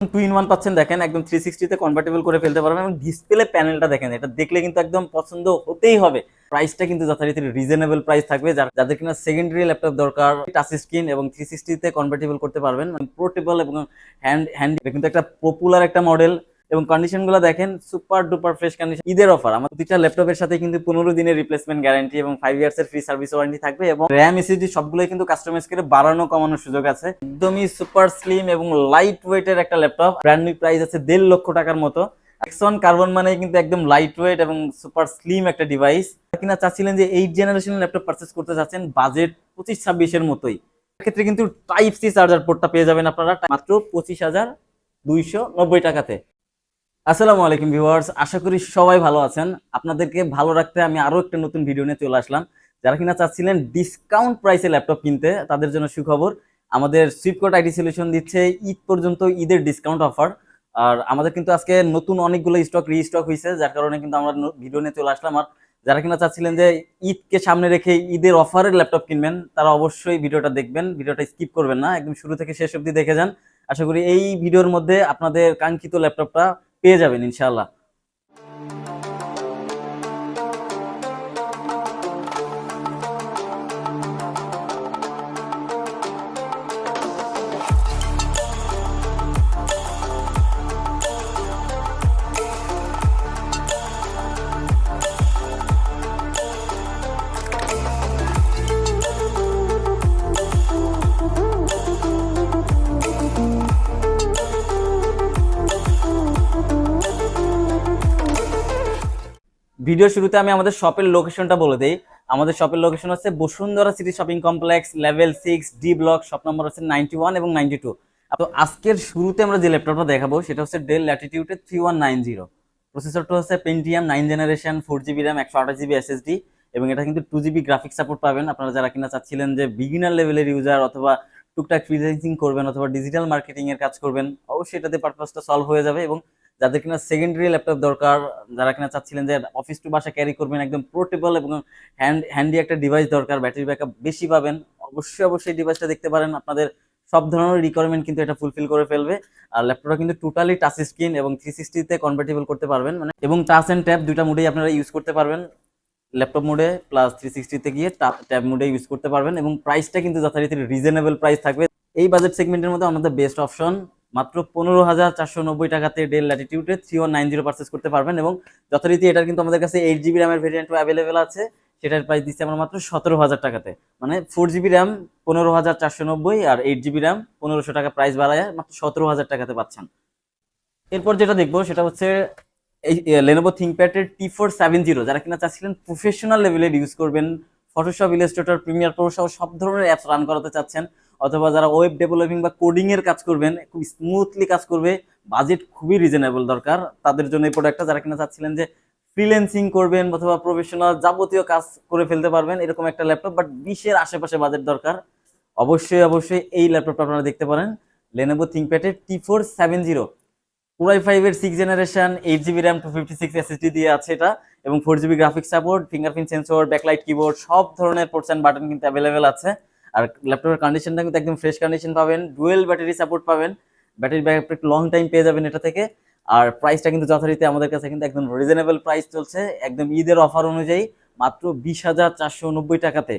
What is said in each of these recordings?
Two in one পাচ্ছেন, দেখেন, একদম থ্রি সিক্সটিতে কনভার্টেবল করে ফেলতে পারবেন এবং ডিসপ্লে প্যানেলটা দেখেন, এটা দেখলে কিন্তু একদম পছন্দ হতেই হবে। প্রাইসটা কিন্তু যথারীতি রিজনেবল প্রাইস থাকবে, যার, যাদের কিনা সেকেন্ডারি ল্যাপটপ দরকার টাচ স্ক্রিন এবং থ্রি সিক্সটিতে কনভার্টেবল করতে পারবেন মানে পোর্টেবল এবং হ্যান্ড হ্যান্ড কিন্তু একটা পপুলার একটা মডেল এবং কন্ডিশনগুলো দেখেন সুপার ডুপার ফ্রেশ কন্ডিশন ঈদের অফার আমার প্রতিটা ল্যাপটপের সাথে কিন্তু পনেরো দিনের রিপ্লেসমেন্ট গ্যারান্টি এবং ফাইভ ইয়ার্স এর ফ্রি সার্ভিস ওয়ারেন্টি থাকবে এবং র্যাম এসএসডি সবগুলোই কিন্তু কাস্টমাইজ করে বাড়ানো, কমানোর সুযোগ আছে। একদমই সুপার স্লিম এবং লাইট ওয়েটের একটা ল্যাপটপ ব্র্যান্ড নিউ প্রাইস আছে দেড় লক্ষ টাকার মতো। এক্সন কার্বন মানে কিন্তু একদম লাইট ওয়েট এবং সুপার স্লিম একটা ডিভাইস কিনা চাচ্ছিলেন যে এইট জেনারেশনের ল্যাপটপ পারচেস করতে চাচ্ছেন বাজেট পঁচিশ, ছাব্বিশের মতোই। ক্ষেত্রে কিন্তু টাইপ সি চার্জার পোর্টটা পেয়ে যাবেন আপনারা, মাত্র পঁচিশ হাজার দুইশো নব্বই টাকাতে। আসসালামু আলাইকুম ভিউয়ার্স, আশা করি সবাই ভালো আছেন। আপনাদেরকে ভালো রাখতে আমি আরও একটা নতুন ভিডিও নিয়ে চলে আসলাম। যারা কিনা চাচ্ছিলেন ডিসকাউন্ট প্রাইসে ল্যাপটপ কিনতে, তাদের জন্য সুখবর, আমাদের সুইপকোট আইটি সলিউশন দিচ্ছে ঈদ পর্যন্ত ঈদের ডিসকাউন্ট অফার আর আমাদের কিন্তু আজকে নতুন অনেকগুলো স্টক রিস্টক হয়েছে যার কারণে কিন্তু আমরা ভিডিও নিয়ে চলে আসলাম। আর যারা কিনা চাচ্ছিলেন যে ঈদকে সামনে রেখে ঈদের অফারের ল্যাপটপ কিনবেন, তারা অবশ্যই ভিডিওটা দেখবেন, ভিডিওটা স্কিপ করবেন না, একদম শুরু থেকে শেষ অবধি দেখে যান। আশা করি এই ভিডিওর মধ্যে আপনাদের কাঙ্ক্ষিত ল্যাপটপটা পেয়ে যাবেন ইনশাল্লাহ ভিডিও শুরুতে আমি আমাদের শপের লোকেশনটা বলে দিই। আমাদের শপের লোকেশন হচ্ছে Bashundhara city shopping complex level six D block shop number হচ্ছে নাইনটি ওয়ান এবং নাইনটি টু তো আজকের শুরুতে আমরা যে ল্যাপটপটা দেখাবো, সেটা হচ্ছে ডেল ল্যাটিটিউডের থ্রি ওয়ান নাইন জিরো প্রসেসরটা হচ্ছে Pentium nine generation four GB RAM একশো আঠাশ জিবি এসএসডি এবং এটা কিন্তু টু জিবি গ্রাফিক সাপোর্ট পাবেন। আপনারা যারা কিনা চাচ্ছিলেন যে বিগিনার লেভেলের ইউজার অথবা টুকটাক ফ্রিল্যান্সিং করবেন অথবা ডিজিটাল মার্কেটিং এর কাজ করবেন, অবশ্যই এটাতে পারপাসটা সলভ হয়ে যাবে এবং যাদের কিনা সেকেন্ডারি ল্যাপটপ দরকার, যারা কিনা চাচ্ছিলেন যে অফিস টু বাসা ক্যারি করবেন, একদম পোর্টেবল এবং হ্যান্ড হ্যান্ডি একটা ডিভাইস দরকার ব্যাটারি ব্যাকআপ বেশি পাবেন। অবশ্যই অবশ্যই ডিভাইসটা দেখতে পারেন। আপনাদের সব ধরনের রিকোয়ারমেন্ট কিন্তু এটা ফুলফিল করে ফেলবে। আর ল্যাপটপটা কিন্তু টোটালি টাচ স্ক্রিন এবং থ্রি সিক্সটিতে কনভার্টেবল করতে পারবেন। মানে এবং টাচ অ্যান্ড ট্যাব দুইটা মোডেই আপনারা ইউজ করতে পারবেন। ল্যাপটপ মোডে প্লাস থ্রি সিক্সটিতে গিয়ে ট্যাব মোডে ইউজ করতে পারবেন এবং প্রাইসটা কিন্তু যথারীতি রিজনেবল প্রাইস থাকবে। এই বাজেট সেগমেন্টের মধ্যে আমাদের বেস্ট অপশন মাত্র পনেরো হাজার চারশো নব্বই টাকাতে Dell ল্যাটিটিউডে three one nine zero purchase করতে পারবেন এবং যথারীতি এটার কিন্তু আমাদের কাছে এইট জিবি র্যামের ভেরিয়েন্টও অ্যাভেলেবেল আছে। সেটার প্রাইস দিচ্ছে আমরা মাত্র সতেরো হাজার টাকাতে। মানে ফোর জিবি র্যাম পনেরো হাজার চারশো নব্বই আর এইট জিবি র্যাম পনেরোশো টাকা প্রাইস বাড়ায় মাত্র সতেরো হাজার টাকাতে পাচ্ছেন। এরপর যেটা দেখব সেটা হচ্ছে এই লেনোভো থিঙ্কপ্যাডের টি ফোর সেভেন জিরো যারা কিনা চাচ্ছিলেন প্রফেশনাল লেভেলের ইউজ করবেন ফটোশপ ইলাস্ট্রেটর প্রিমিয়ার প্রো সহ সব ধরনের অ্যাপস রান করাতে চাচ্ছেন অথবা যারা ওয়েব ডেভেলপিং বা কোডিং এর কাজ করবেন, খুব স্মুথলি কাজ করবে বাজেট খুবই রিজনেবল দরকার। তাদের জন্য এই প্রোডাক্টটা যারা কিনা চাচ্ছিলেন যে ফ্রিল্যান্সিং করবেন অথবা প্রফেশনাল যাবতীয় কাজ করে ফেলতে পারবেন, এরকম একটা ল্যাপটপ বাট বিশের আশেপাশে বাজেট দরকার। অবশ্যই অবশ্যই এই ল্যাপটপটা আপনারা দেখতে পারেন। Lenovo থিঙ্কপ্যাডের T four seven zero core i ফাইভের six generation eight GB RAM two fifty six SSD দিয়ে আছে এটা, এবং four GB graphics support fingerprint sensor backlight keyboard সব ধরনের পোর্টস অ্যান্ড বাটন কিন্তু অ্যাভেলেবেল আছে। আর ল্যাপটপের কন্ডিশনটা কিন্তু একদম ফ্রেশ কন্ডিশন পাবেন ডুয়েল ব্যাটারি সাপোর্ট পাবেন ব্যাটারি ব্যাকআপ একটু লং টাইম পেয়ে যাবেন এটা থেকে। আর প্রাইসটা কিন্তু যথারীতি আমাদের কাছে কিন্তু একদম রিজনেবল প্রাইস চলছে, একদম ঈদের অফার অনুযায়ী মাত্র বিশ হাজার চারশো নব্বই টাকাতে।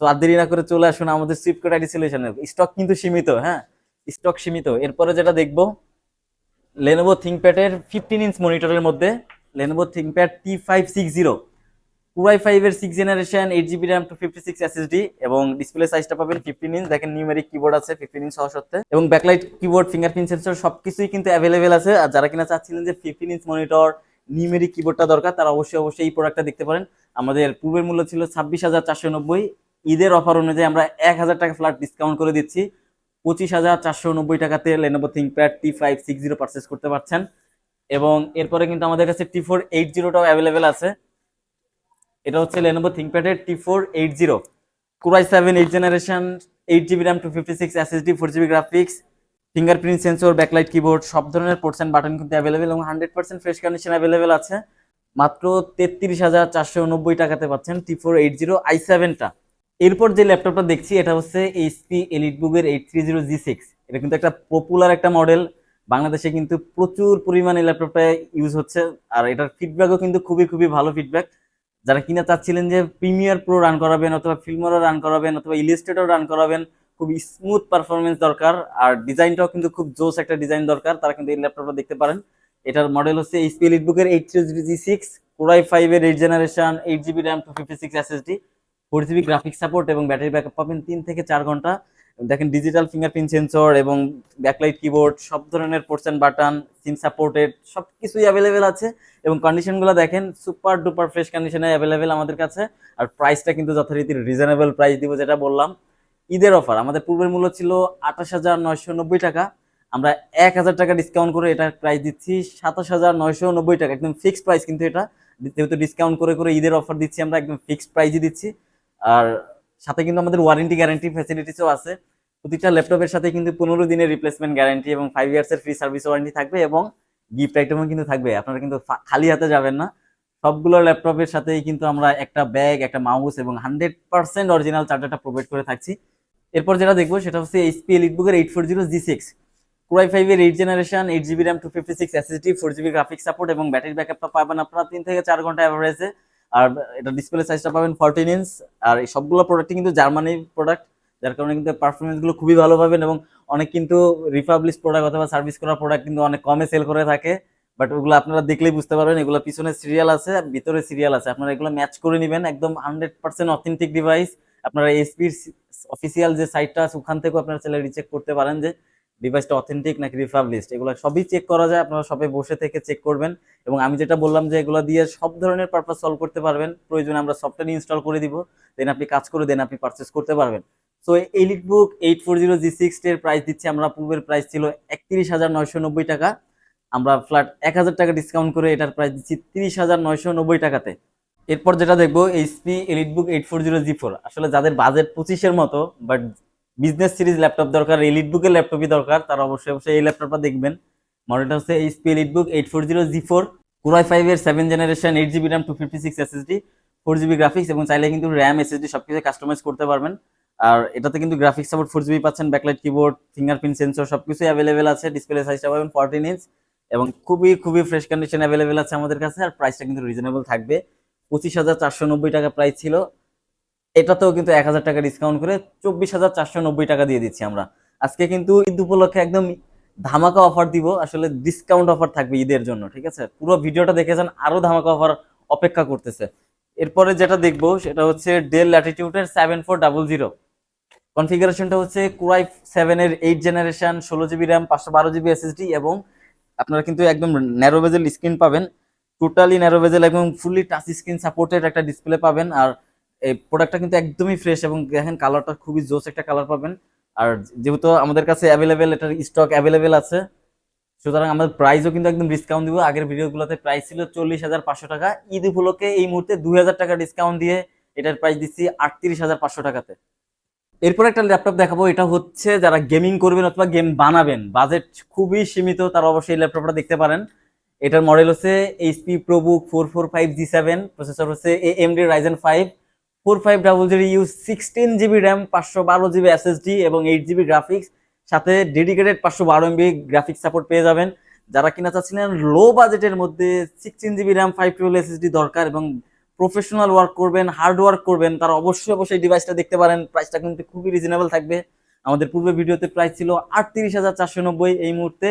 তো আর দেরি না করে চলে আসুন আমাদের সুইপকোট আইডি সলিউশনে স্টক কিন্তু সীমিত হ্যাঁ? স্টক সীমিত। এরপরে যেটা দেখব লেনোভো থিঙ্কপ্যাডের ফিফটিন ইঞ্চ মনিটরের মধ্যে Lenovo ThinkPad T five six zero core i ফাইভের six generation eight GB RAM two fifty six SSD এবং ডিসপ্লে সাইজটা পাবেন ফিফটিন ইঞ্চ দেখেন নিউমেরিক কিবোর্ড আছে ফিফটিন ইঞ্চ সহ সত্ত্বে এবং ব্যাকলাইট কিবোর্ড ফিঙ্গারপ্রিন্ট সেন্সর সবকিছুই কিন্তু অ্যাভেলেবেল আছে। আর যারা কিনা চাচ্ছিলেন যে ফিফটিন ইঞ্চ মনিটর নিউমেরিক কিবোর্ডটা দরকার, তারা অবশ্যই অবশ্যই এই প্রোডাক্টটা দেখতে পারেন। আমাদের পূর্বের মূল্য ছিল ছাব্বিশ হাজার চারশো নব্বই। ঈদের অফার অনুযায়ী আমরা এক হাজার টাকা ফ্ল্যাট ডিসকাউন্ট করে দিচ্ছি। পঁচিশ হাজার চারশো নব্বই টাকাতে Lenovo ThinkPad T five six zero purchase করতে পারছেন। এবং এরপরে কিন্তু আমাদের কাছে টি ফোর এইট জিরোটাও অ্যাভেলেবেল আছে। এটা হচ্ছে Lenovo থিঙ্কপ্যাডের T four eight zero core i seven eight generation eight GB RAM two fifty six SSD four GB sensor backlight keyboard সব ধরনের পোর্টস অ্যান্ড বাটন কিন্তু অ্যাভেলেবেল এবং hundred percent fresh condition available আছে। মাত্র তেত্রিশ হাজার চারশো নব্বই টাকাতে পাচ্ছেন T four eight zero I সেভেনটা এরপর যে ল্যাপটপটা দেখছি, এটা হচ্ছে এলিট বুকের eight three zero G six এটা কিন্তু একটা পপুলার একটা মডেল বাংলাদেশে কিন্তু প্রচুর পরিমাণে ল্যাপটপটা ইউজ হচ্ছে। আর এটার ফিডব্যাকও কিন্তু খুবই খুবই ভালো ফিডব্যাক যারা কিনা চাচ্ছিলেন যে প্রিমিয়ার প্রো রান করাবেন অথবা ফিল্মরও রান করাবেন অথবা ইলিস্ট্রেটর রান করাবেন, খুব স্মুথ পারফরমেন্স দরকার। আর ডিজাইনটাও কিন্তু খুব জোস একটা ডিজাইন দরকার, তারা কিন্তু এই ল্যাপটপটা দেখতে পারেন। এটার মডেল হচ্ছে HP এলিটবুকের eight three G six core i ফাইভের eight generation eight GB RAM two fifty six SSD four GB graphics support এবং ব্যাটারি ব্যাকআপ পাবেন তিন থেকে চার ঘণ্টা। দেখেন ডিজিটাল ফিঙ্গারপ্রিন্ট সেন্সর এবং ব্যাকলাইট কিবোর্ড সব ধরনের ports and button SIM supported সব কিছুই অ্যাভেলেবেল আছে। এবং কন্ডিশনগুলো দেখেন সুপার ডুপার ফ্রেশ কন্ডিশনে অ্যাভেলেবেল আমাদের কাছে। আর প্রাইসটা কিন্তু যথারীতি রিজনেবল প্রাইস দিব, যেটা বললাম। ঈদের অফার আমাদের পূর্বের মূল্য ছিল আঠাশ হাজার নয়শো নব্বই টাকা। আমরা এক হাজার টাকা ডিসকাউন্ট করে এটার প্রাইস দিচ্ছি, সাতাশ হাজার নয়শো নব্বই টাকা। একদম ফিক্সড প্রাইস কিন্তু এটা। যেহেতু ডিসকাউন্ট করে করে ঈদের অফার দিচ্ছি, আমরা একদম ফিক্সড প্রাইসই দিচ্ছি। আর সাথে কিন্তু আমাদের ওয়ারেন্টি গ্যারেন্টি ফ্যাসিলিটিসও আছে। প্রতিটা ল্যাপটপের সাথে কিন্তু পনেরো দিনের রিপ্লেসমেন্ট গ্যারান্টি এবং ফাইভ ইয়ার্সের ফ্রি সার্ভিস ওয়ারেন্টি থাকবে এবং গিফট আইটেমও কিন্তু থাকবে। আপনারা কিন্তু খালি হাতে যাবেন না। সবগুলো ল্যাপটপের সাথেই কিন্তু আমরা একটা ব্যাগ একটা মাউস এবং হান্ড্রেড পার্সেন্ট অরিজিনাল চার্জারটা প্রোভাইড করে থাকছি। এরপর যেটা দেখব সেটা হচ্ছে HP এলিটবুকের eight four zero G six core i ফাইভের eight generation eight GB RAM two fifty six SSD four GB graphics support এবং ব্যাটারি ব্যাকআপটা পাবেন আপনারা তিন থেকে চার ঘণ্টা অ্যাভারেজে আর এটা ডিসপ্লে সাইজটা পাবেন ফোরটিন ইঞ্চ আর এই সবগুলো প্রোডাক্টই কিন্তু জার্মানির প্রোডাক্ট যার কারণে কিন্তু পারফরমেন্সগুলো খুবই ভালো পাবেন এবং অনেক কিন্তু রিপাবলিশ প্রোডাক্ট অথবা সার্ভিস করা প্রোডাক্ট কিন্তু অনেক কমে সেল করে থাকে। বাট ওগুলো আপনারা দেখলেই বুঝতে পারবেন, এগুলো পিছনে সিরিয়াল আছে ভিতরে সিরিয়াল আছে। আপনারা এগুলো ম্যাচ করে নেবেন, একদম হান্ড্রেড পার্সেন্ট অথেন্টিক ডিভাইস আপনারা এসপির অফিসিয়াল যে সাইটটা আছে, ওখান থেকেও আপনারা চাইলে রিচেক করতে পারেন যে ডিভাইসটা অথেন্টিক নাকি রিফাবলিশড এগুলো সবই চেক করা যায়, আপনারা সবাই বসে থেকে চেক করবেন। এবং আমি যেটা বললাম যে এগুলো দিয়ে সব ধরনের পারপাস সলভ করতে পারবেন। প্রয়োজনে আমরা সফটওয়্যার ইনস্টল করে দিব দেন আপনি কাজ করে দেন আপনি পারচেস করতে পারবেন। So EliteBook eight four zero G six এর প্রাইস দিচ্ছি, আমরা পূর্বের প্রাইস ছিল একত্রিশ হাজার নয়শো নব্বই টাকা। আমরা ফ্ল্যাট এক হাজার টাকা ডিসকাউন্ট করে এটার প্রাইস দিচ্ছি তিরিশ হাজার নয়শো নব্বই টাকাতে। এরপর যেটা দেখব HP EliteBook eight four zero G four আসলে যাদের বাজেট পঁচিশের মতো বাট বিজনেস সিরিজ ল্যাপটপ দরকার এলিট বুকের ল্যাপটপই দরকার, তারা অবশ্যই অবশ্যই এই ল্যাপটপটা দেখবেন। মডেলটা হচ্ছে HP EliteBook eight four zero G four core i five এর seven generation eight GB RAM two fifty six SSD four GB graphics এবং চাইলে কিন্তু র্যাম এসএসডি সবকিছু কাস্টমাইজ করতে পারবেন। আর এটাতে কিন্তু গ্রাফিক্স সাপোর্ট ফোর জিবি পাচ্ছেন ব্যাকলাইট কিবোর্ড ফিঙ্গারপ্রিন্ট সেন্সর সবকিছু অ্যাভেলেবেল আছে ডিসপ্লে সাইজটা পাবেন ফোরটিন ইঞ্চ এবং খুবই খুবই ফ্রেশ কন্ডিশন অ্যাভেলেবেল আছে আমাদের কাছে আর প্রাইসটা কিন্তু রিজনেবল থাকবে। পঁচিশ হাজার চারশো নব্বই টাকা প্রাইস ছিল। এটাতেও কিন্তু এক হাজার টাকা ডিসকাউন্ট করে চব্বিশ হাজার চারশো নব্বই টাকা দিয়ে দিচ্ছি আমরা। আজকে কিন্তু ঈদ উপলক্ষে একদম ধামাকা অফার দিব, আসলে ডিসকাউন্ট অফার থাকবে ঈদের জন্য, ঠিক আছে? পুরো ভিডিওটা দেখেছেন আরও ধামাকা অফার অপেক্ষা করতেছে। এরপরে যেটা দেখব, সেটা হচ্ছে ডেল ল্যাটিটিউডের সেভেন ফোর ডাবল জিরো কনফিগারেশনটা হচ্ছে কুরাই সেভেন এর এইট জেনারেশন, ষোলো জিবি র্যাম, পাঁচশো বারো জিবি এসএসডি এবং আপনারা কিন্তু একদম ন্যারো বেজেল স্ক্রিন পাবেন। টোটালি ন্যারো বেজেল এবং ফুললি টাচ স্ক্রিন সাপোর্টেড একটা ডিসপ্লে পাবেন আর এই প্রোডাক্টটা কিন্তু একদমই ফ্রেশ এবং দেখেন কালারটা খুবই জোস একটা কালার পাবেন। আর যেহেতু আমাদের কাছে অ্যাভেলেবেল এটার স্টক অ্যাভেলেবেল আছে, সুতরাং আমাদের প্রাইসও কিন্তু একদম ডিসকাউন্ট দিব। আগের ভিডিওগুলোতে প্রাইস ছিল চল্লিশ হাজার পাঁচশো টাকা। ঈদ উপলক্ষে এই মুহূর্তে দুই হাজার টাকা ডিসকাউন্ট দিয়ে এটার প্রাইস দিচ্ছি আটত্রিশ হাজার পাঁচশো টাকাতে। এরপর একটা ল্যাপটপ দেখাবো, এটা হচ্ছে যারা গেমিং করবেন অথবা গেম বানাবেন বাজেট খুবই সীমিত, তারা অবশ্যই ল্যাপটপটা দেখতে পারেন। এটার মডেল হচ্ছে HP ProBook four four five G seven processor হচ্ছে AMD Ryzen five four five double zero U sixteen GB RAM পাঁচশো বারো জিবি এসএসডি এবং এইট জিবি গ্রাফিক্স সাথে ডেডিকেটেড পাঁচশো বারো এমবি গ্রাফিক্স সাপোর্ট পেয়ে যাবেন। যারা কিনা চাচ্ছিলেন লো বাজেটের মধ্যে sixteen GB RAM five twelve SSD দরকার এবং প্রফেশনাল ওয়ার্ক করবেন হার্ড ওয়ার্ক করবেন, তারা অবশ্যই অবশ্যই ডিভাইসটা দেখতে পারেন। প্রাইসটা কিন্তু খুবই রিজনেবল থাকবে। আমাদের পূর্বে ভিডিওতে প্রাইস ছিল আটত্রিশ হাজার চারশো নব্বই। এই মুহূর্তে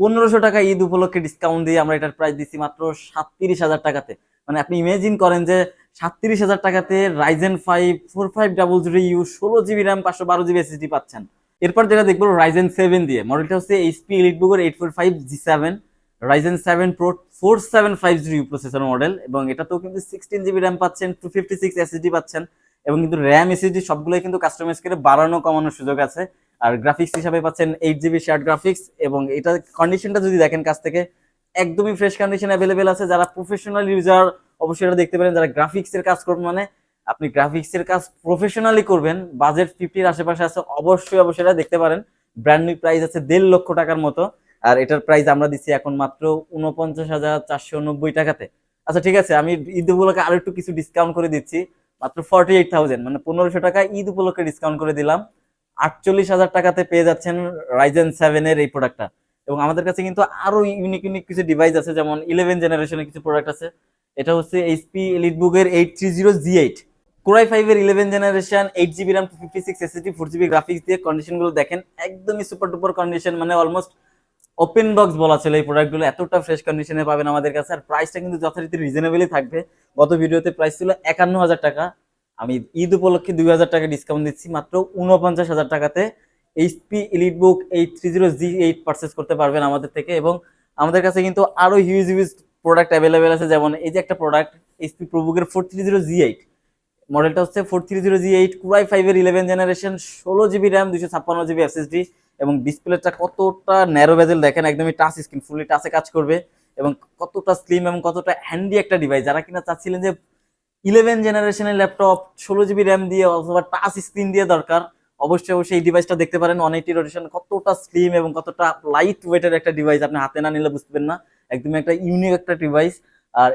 পনেরোশো টাকা ঈদ উপলক্ষে ডিসকাউন্ট দিয়ে আমরা এটার প্রাইস দিচ্ছি মাত্র সাতত্রিশ হাজার টাকাতে। মানে আপনি ইমেজিন করেন যে সাতত্রিশ হাজার টাকাতে Ryzen five four five double zero U ষোলো জিবি র্যাম পাঁচশো বারো জিবি এসএসডি পাচ্ছেন। এরপর যেটা দেখব রাইজেন সেভেন দিয়ে। মডেলটা হচ্ছে HP এলিটবুকের eight four five G seven Ryzen seven pro four seven five zero processor model এবং এটাতেও কিন্তু সিক্সটিন জিবি র্যাম পাচ্ছেন টু ফিফটি সিক্স এসএসডি পাচ্ছেন এবং কিন্তু র্যাম এসএসডি সবগুলোই কিন্তু কাস্টমাইজ করে বাড়ানো, কমানোর সুযোগ আছে। আর গ্রাফিক্স হিসাবে পাচ্ছেন এইট জিবি শেয়ার গ্রাফিক্স এবং এটা কন্ডিশনটা যদি দেখেন কাছ থেকে, একদমই ফ্রেশ কন্ডিশন অ্যাভেলেবেল আছে। যারা প্রফেশনাল ইউজার অবশ্যই এটা দেখতে পারেন। যারা গ্রাফিক্স এর কাজ করবেন মানে আপনি গ্রাফিক্স এর কাজ প্রফেশনালি করবেন বাজেট ফিফটির আশেপাশে আছে, অবশ্যই অবশ্যই এটা দেখতে পারেন। ব্র্যান্ড নিউ প্রাইস আছে দেড় লক্ষ টাকার মতো। আর এটার প্রাইস আমরা দিচ্ছি এখন মাত্র উনপঞ্চাশ হাজার চারশো নব্বই টাকাতে। আচ্ছা ঠিক আছে, আমি ঈদ উপলক্ষে আরও একটু কিছু ডিসকাউন্ট করে দিচ্ছি। মাত্র ফর্টি এইট থাউজেন্ড মানে পনেরোশো টাকা ঈদ উপলক্ষে ডিসকাউন্ট করে দিলাম। আটচল্লিশ হাজার টাকাতে পেয়ে যাচ্ছেন রাইজেন সেভেন এর এই প্রোডাক্টটা এবং আমাদের কাছে কিন্তু আরও ইউনিক ইউনিক কিছু ডিভাইস আছে, যেমন ইলেভেন জেনারেশনের কিছু প্রোডাক্ট আছে। এটা হচ্ছে HP এলিটবুকের eight three zero G eight core i ফাইভের eleven generation eight GB RAM two fifty six SSD four GB graphics দিয়ে কন্ডিশনগুলো দেখেন, একদমই সুপার ডুপার কন্ডিশন মানে অলমোস্ট ওপেন বক্স বলা ছিল এই প্রোডাক্টগুলো এতটা ফ্রেশ কন্ডিশনে পাবেন আমাদের কাছে। আর প্রাইসটা কিন্তু যথারীতি রিজনেবলই থাকবে। গত ভিডিওতে প্রাইস ছিল একান্ন হাজার টাকা। আমি ঈদ উপলক্ষে দুই হাজার টাকা ডিসকাউন্ট দিচ্ছি। মাত্র উনপঞ্চাশ হাজার টাকাতে HP EliteBook eight three zero G eight purchase করতে পারবেন আমাদের থেকে। এবং আমাদের কাছে কিন্তু আরও হিউজ হিউজ প্রোডাক্ট অ্যাভেলেবেল আছে। যেমন এই যে একটা product HP প্রবুকের four three zero G eight মডেলটা হচ্ছে four three zero G eight core i ফাইভের ইলেভেন জেনারেশন ষোলো জিবি র্যাম দুশো ছাপ্পান্ন জিবি এসএসডি এবং ডিসপ্লেটা কতটা ন্যারো বেজেল দেখেন, একদমই টাচ স্ক্রিন ফুলি টাচে কাজ করবে এবং কতটা স্লিম এবং কতটা হ্যান্ডি একটা ডিভাইস যারা কিনা চাচ্ছিলেন যে ইলেভেন জেনারেশনের ল্যাপটপ ষোলো জিবি র্যাম দিয়ে অথবা টাচ স্ক্রিন দিয়ে দরকার, অবশ্যই অবশ্যই এই ডিভাইসটা দেখতে পারেন। অন এইটি রোটেশন কতটা স্লিম এবং কতটা লাইট ওয়েটের একটা ডিভাইস আপনি হাতে না নিলে বুঝতে না। একদম একটা ইউনিক একটা ডিভাইস আর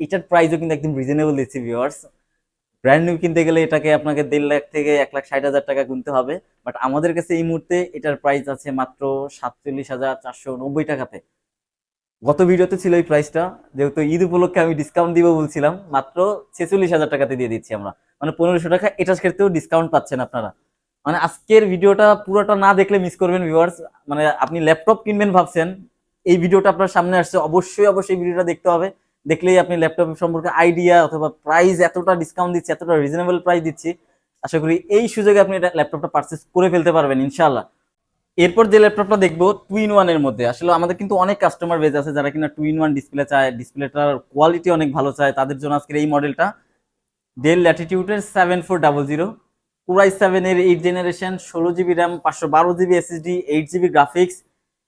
এটার প্রাইসও কিন্তু একদম রিজনেবল দিচ্ছি ভিউয়ার্স ব্র্যান্ড নিউ কিনতে গেলে এটাকে আপনাকে দেড় লাখ থেকে এক লাখ ষাট হাজার টাকা কিনতে হবে। বাট আমাদের কাছে এই মুহূর্তে এটার প্রাইস আছে মাত্র সাতচল্লিশ হাজার চারশো নব্বই টাকাতে। গত ভিডিওতে ছিল এই প্রাইসটা যেহেতু ঈদ উপলক্ষে আমি ডিসকাউন্ট দিব বলছিলাম, মাত্র ছেচল্লিশ হাজার টাকাতে দিয়ে দিচ্ছি আমরা। মানে পনেরোশো টাকা, এটার ক্ষেত্রেও ডিসকাউন্ট পাচ্ছেন আপনারা। মানে আজকের ভিডিওটা পুরোটা না দেখলে মিস করবেন ভিউয়ার্স মানে আপনি ল্যাপটপ কিনবেন ভাবছেন, এই ভিডিওটা আপনার সামনে আসছে। অবশ্যই অবশ্যই ভিডিওটা দেখতে হবে। দেখলেই আপনি ল্যাপটপ সম্পর্কে আইডিয়া অথবা প্রাইস এতটা ডিসকাউন্ট দিচ্ছি, এতটা রিজনেবল প্রাইস দিচ্ছি, আশা করি এই সুযোগে আপনি এটা ল্যাপটপটা পারচেস করে ফেলতে পারবেন, ইনশাআল্লাহ। এরপর যে ল্যাপটপটা দেখব টু ইন ওয়ান মধ্যে। আসলে আমাদের কিন্তু অনেক কাস্টমার বেজ আছে যারা কিনা টু ইন ওয়ান ডিসপ্লে চায় ডিসপ্লেটার কোয়ালিটি অনেক ভালো চায়, তাদের জন্য আজকের এই মডেলটা Dell ল্যাটিটিউডের seven four double zero core i সেভেনের এইট জেনারেশন ষোলো জিবি র্যাম পাঁচশো বারো GB SSD eight GB graphics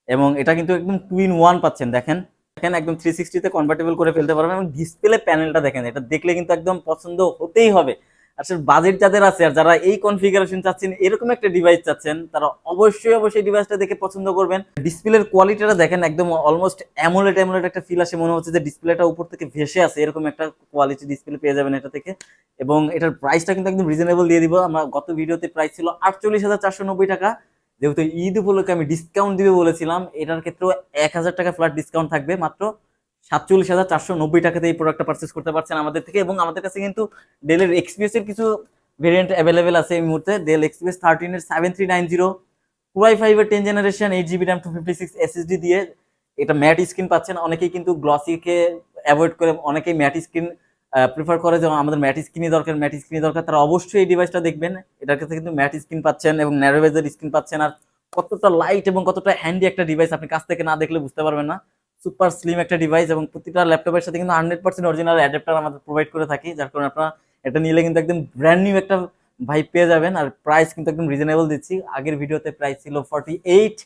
এবং এটা কিন্তু একদম টু ইন ওয়ান পাচ্ছেন, দেখেন। দেখেন একদম থ্রি সিক্সটিতে কনভার্টেবল করে ফেলতে পারবেন এবং ডিসপ্লে প্যানেলটা দেখেন, এটা দেখলে কিন্তু একদম পছন্দ হতেই হবে। আসলে বাজেট যাদের আছে আর যারা এই কনফিগারেশন চাচ্ছেন, এরকম একটা ডিভাইস চাচ্ছেন, তারা অবশ্যই অবশ্যই ডিভাইসটা দেখে পছন্দ করবেন। ডিসপ্লের কোয়ালিটিটা দেখেন একদম অলমোস্ট অ্যামোলেট অ্যামোলেট একটা ফিল আসে, মনে হচ্ছে যে ডিসপ্লেটা উপর থেকে ভেসে আছে এরকম একটা কোয়ালিটি ডিসপ্লে পেয়ে যাবেন এটা থেকে। এবং এটার প্রাইসটা কিন্তু একদম রিজনেবল দিয়ে দিব। আমরা গত ভিডিওতে প্রাইস ছিল আটচল্লিশ হাজার চারশো নব্বই টাকা। যেহেতু ঈদ উপলক্ষে আমি ডিসকাউন্ট দিবে বলেছিলাম, এটার ক্ষেত্রেও এক হাজার টাকা ফ্ল্যাট ডিসকাউন্ট থাকবে, মাত্র সাতচল্লিশ হাজার চারশো নব্বই টাকাতে এই প্রোডাক্টটা পারচেস করতে পারছেন আমাদের থেকে এবং আমাদের কাছে কিন্তু ডেলের এক্সপিএস এর কিছু ভেরিয়েন্ট অ্যাভেলেবেল আছে এই মুহূর্তে। ডেল এক্সপিএস থার্টিন এর seven three nine zero core i ফাইভের ten generation eight GB RAM two fifty six SSD দিয়ে এটা ম্যাট স্ক্রিন পাচ্ছেন। অনেকেই কিন্তু গ্লসিকে অ্যাভয়েড করে, অনেকেই ম্যাট স্ক্রিন প্রিফার করে যেমন আমাদের ম্যাট স্ক্রিনই দরকার, ম্যাট স্ক্রিনই দরকার, তারা অবশ্যই এই ডিভাইসটা দেখবেন। এটার কাছে কিন্তু ম্যাট স্ক্রিন পাচ্ছেন এবং ন্যারোভেজের স্ক্রিন পাচ্ছেন। আর কতটা লাইট এবং কতটা হ্যান্ডি একটা ডিভাইস আপনি কাছ থেকে না দেখলে বুঝতে পারবেন না। সুপার স্লিম একটা ডিভাইস এবং প্রতিটা ল্যাপটপের সাথে কিন্তু হান্ড্রেড পার্সেন্ট অরিজিনাল অ্যাডাপ্টার আমাদের প্রোভাইড করে থাকি। যার কারণে আপনারা এটা নিলে কিন্তু একদম ব্র্যান্ড নিউ একটা ভাই পেয়ে যাবেন। আর প্রাইস কিন্তু একদম রিজনেবল দিচ্ছি। আগের ভিডিওতে প্রাইস ছিল ফর্টি এইট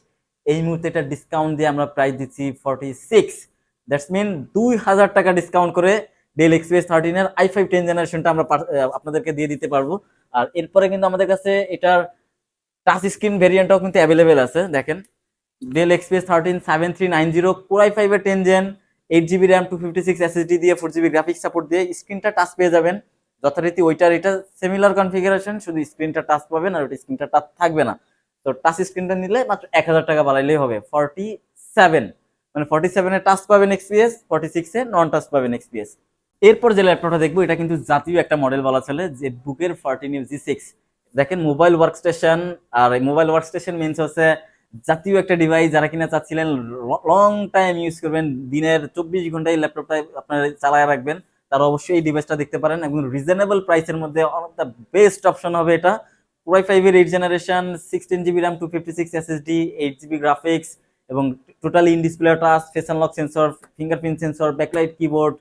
এই মুহূর্তে এটা ডিসকাউন্ট দিয়ে আমরা প্রাইস দিচ্ছি ফর্টি সিক্স দ্যাটস মিন দুই হাজার টাকা ডিসকাউন্ট করে ডেল এক্সপিএস থার্টিনের আই ফাইভ টেন জেনারেশনটা আমরা আপনাদেরকে দিয়ে দিতে পারব। আর এরপরে কিন্তু আমাদের কাছে এটার টাচ স্ক্রিন ভেরিয়েন্টটাও কিন্তু অ্যাভেলেবেল আছে, দেখেন। Dell XPS thirteen seven three nine zero core i ফাইভের ten gen eight GB RAM two fifty six SSD দিয়ে ফোর জিবি গ্রাফিক্স সাপোর্ট দিয়ে স্ক্রিনটা টাচ পেয়ে যাবেন। যথারীতি ওইটার এটা সিমিলার কনফিগারেশন শুধু স্ক্রিনটা টাচ পাবেন আর ওইটা স্ক্রিনটা টাচ থাকবে না। তো টাচ স্ক্রিনটা নিলে মাত্র এক হাজার টাকা বাড়াইলেই হবে। ফর্টি সেভেন মানে ফর্টি সেভেনে টাচ পাবেন এক্সপিএস ফর্টি সিক্সে নন টাচ পাবেন এক্সপিএস এরপর যে ল্যাপটপটা দেখব, এটা কিন্তু জাতীয় একটা মডেল বলা চলে, যে বুকের ফর্টিন জি সিক্স দেখেন মোবাইল ওয়ার্ক স্টেশন আর মোবাইল ওয়ার্ক স্টেশন মিনস হচ্ছে জাতীয় একটা ডিভাইস যারা কিনা চাচ্ছিলেন, লং টাইম ইউজ করবেন, দিনের চব্বিশ ঘন্টায় ল্যাপটপটা আপনার চালায় রাখবেন, তারা অবশ্যই এই ডিভাইসটা দেখতে পারেন এবং রিজনেবল প্রাইসের মধ্যে one of the best option হবে এটা। পুরাই ফাইভের eight generation sixteen GB RAM two fifty six SSD eight GB graphics এবং totally in display touch face lock sensor fingerprint sensor backlight keyboard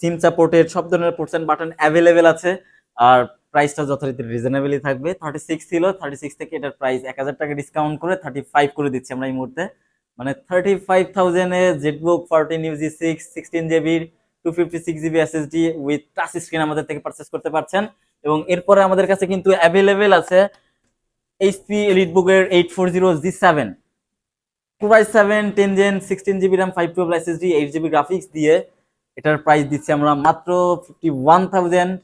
SIM supported সব ধরনের ports and button available আছে। আর প্রাইসটা যথারীতি রিজনেবলই থাকবে। থার্টি সিক্স ছিল thirty six থেকে এটার প্রাইস এক হাজার টাকা ডিসকাউন্ট করে থার্টি ফাইভ করে দিচ্ছি আমরা এই মুহূর্তে। মানে thirty five থাউজেন্ডে ZBook fourteen u G six sixteen জিবির two fifty six GB SSD with touch screen আমাদের থেকে পারচেস করতে পারছেন। এবং এরপরে আমাদের কাছে কিন্তু অ্যাভেলেবেল আছে HP এলিটবুকের eight four zero G seven two by seven ten gen sixteen GB RAM five twelve SSD eight GB graphics দিয়ে এটার প্রাইস দিচ্ছি আমরা মাত্র ফিফটি ওয়ান থাউজেন্ড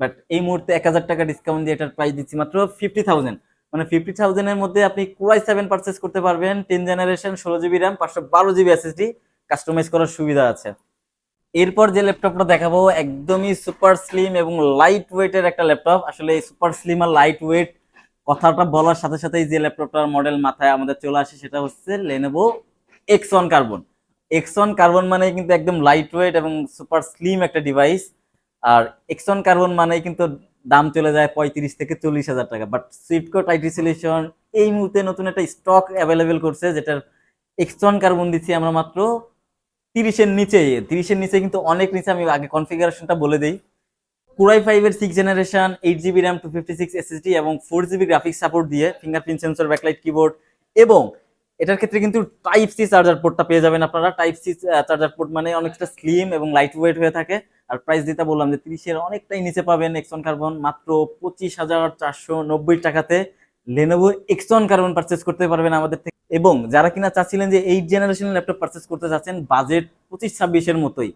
বাট এই মুহূর্তে এক হাজার টাকা ডিসকাউন্ট দিয়ে এটার প্রাইস দিচ্ছি মাত্র ফিফটি থাউজেন্ড মানে ফিফটি থাউজেন্ডের মধ্যে আপনি কুরাই সেভেন পারচেস করতে পারবেন টেন জেনারেশন ষোলো জিবি র্যাম পাঁচশো বারো জিবি এসএসডি কাস্টমাইজ করার সুবিধা আছে। এরপর যে ল্যাপটপটা দেখাবো, একদমই সুপার স্লিম এবং লাইট ওয়েটের একটা ল্যাপটপ। আসলে এই সুপার স্লিম আর লাইট ওয়েট কথাটা বলার সাথে সাথেই যে ল্যাপটপটার মডেল মাথায় আমাদের চলে আসে, সেটা হচ্ছে Lenovo X one carbon X one carbon মানে কিন্তু একদম লাইট ওয়েট এবং সুপার স্লিম একটা ডিভাইস আর এক্সন কার্বন মানে কিন্তু দাম চলে যায় পঁয়ত্রিশ থেকে চল্লিশ হাজার টাকা। বাট সুইফটকোট আইটি সলিউশন এই মুহূর্তে নতুন একটা স্টক অ্যাভেলেবেল করছে, যেটার এক্স ওয়ান কার্বন দিচ্ছি আমরা মাত্র তিরিশের নিচে। তিরিশের নিচে কিন্তু অনেক নিচে, আমি আগে কনফিগারেশনটা বলে দিই। কুরাই ফাইভের six generation eight GB RAM two fifty six SSD এবং ফোর জিবি গ্রাফিক্স সাপোর্ট দিয়ে ফিঙ্গারপ্রিন্ট সেন্সর ব্যাকলাইট কিবোর্ড এবং এটার ক্ষেত্রে কিন্তু টাইপ সি চার্জার পোর্টটা পেয়ে যাবেন আপনারা। টাইপ সি চার্জার পোর্ট মানে অনেকটা স্লিম এবং লাইট ওয়েট হয়ে থাকে। আর প্রাইস দিতে বললাম যে তিরিশের অনেকটাই নিচে পাবেন এক্সন কার্বন মাত্র পঁচিশ হাজার চারশো নব্বই টাকাতে। লেনোভো এক্সন কার্বন পারচেস করতে পারবেন আমাদের থেকে। এবং যারা কিনা চাচ্ছিলেন যে এইট জেনারেশনের ল্যাপটপ পারচেস করতে চাচ্ছেন বাজেট পঁচিশ ছাব্বিশের মতোই।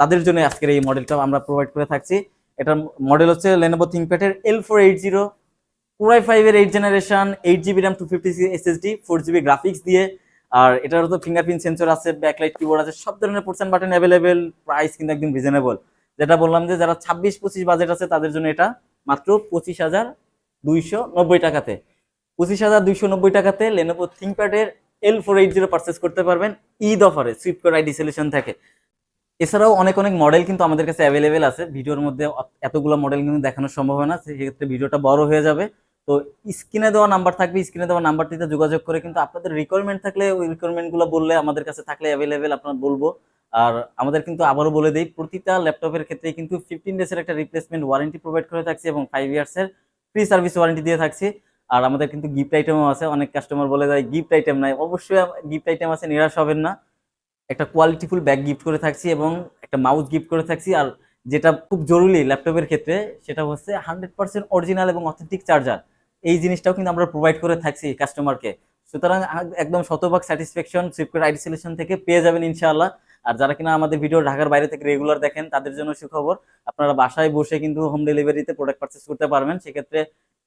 তাদের জন্য আজকের এই মডেলটা আমরা প্রোভাইড করে থাকছি। এটার মডেল হচ্ছে Lenovo থিঙ্কপ্যাডের L four eight zero core i ফাইভের eight generation eight GB RAM two fifty six four GB graphics দিয়ে। আর এটারও তো ফিঙ্গারপ্রিন্ট সেন্সর আছে ব্যাকলাইট কিবোর্ড আছে, সব ধরনের পোর্শন বাটন অ্যাভেলেবেল প্রাইস কিন্তু একদম রিজনেবল যেটা বললাম যে যারা ছাব্বিশ, পঁচিশ বাজেট আছে, তাদের জন্য এটা মাত্র পঁচিশ হাজার দুইশো নব্বই টাকাতে। পঁচিশ হাজার দুইশো নব্বই টাকাতে Lenovo থিঙ্কপ্যাডের L four eight zero purchase করতে পারবেন ঈদ অফারে সুইফটকোর আইডি সলিউশন থাকে। এছাড়াও অনেক অনেক মডেল কিন্তু আমাদের কাছে অ্যাভেলেবেল আছে। ভিডিওর মধ্যে এতগুলো মডেল কিন্তু দেখানো সম্ভব হয় না সেক্ষেত্রে ভিডিওটা বড় হয়ে যাবে। তো স্ক্রিনে দেওয়া নাম্বার থাকবে, স্ক্রিনে দেওয়া নাম্বারটিতে যোগাযোগ করে কিন্তু আপনাদের রিকোয়ারমেন্ট থাকলে ওই রিকোয়ারমেন্টগুলো বললে আমাদের কাছে থাকলে অ্যাভেলেবেল আপনার বলব। আর আমাদের কিন্তু আবারও বলে দিই, প্রতিটা ল্যাপটপের ক্ষেত্রে কিন্তু ফিফটিন ডেজের একটা রিপ্লেসমেন্ট ওয়ারেন্টি প্রোভাইড করে থাকছি এবং ফাইভ ইয়ার্সের ফ্রি সার্ভিস ওয়ারেন্টি দিয়ে থাকছি। আর আমাদের কিন্তু গিফট আইটেমও আছে, অনেক কাস্টমার বলে যায় গিফট আইটেম নাই। অবশ্যই গিফট আইটেম আছে, নিরাশ হবেন না। একটা কোয়ালিটিফুল ব্যাগ গিফট করে থাকছি এবং একটা মাউস গিফট করে থাকছি। আর যেটা খুব জরুরি ল্যাপটপের ক্ষেত্রে, সেটা হচ্ছে হান্ড্রেড পার্সেন্ট অরিজিনাল এবং অথেন্টিক চার্জার এই জিনিসটাও কিন্তু আমরা প্রোভাইড করে থাকছি কাস্টমারকে সুতরাং একদম শতভাগ স্যাটিসফ্যাকশন সুইফটকোর আইডি সলিউশন থেকে পেয়ে যাবেন ইনশাআল্লাহ। আর যারা কিনা আমাদের ভিডিও ঢাকার বাইরে থেকে রেগুলার দেখেন, তাদের জন্য সুখবর, আপনারা বাসায় বসে কিন্তু হোম ডেলিভারিতে প্রোডাক্ট পারচেস করতে পারবেন। সেক্ষেত্রে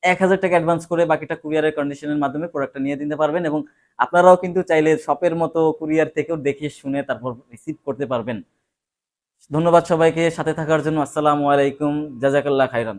এক হাজার টাকা অ্যাডভান্স করে বাকিটা কুরিয়ারের কন্ডিশনের মাধ্যমে প্রোডাক্টটা নিয়ে দিতে পারবেন এবং আপনারাও কিন্তু চাইলে শপের মতো কুরিয়ার থেকেও দেখে শুনে তারপর রিসিভ করতে পারবেন। ধন্যবাদ সবাইকে, সাথে থাকার জন্য আসসালামু আলাইকুম, জাজাকাল্লাহ খাইরান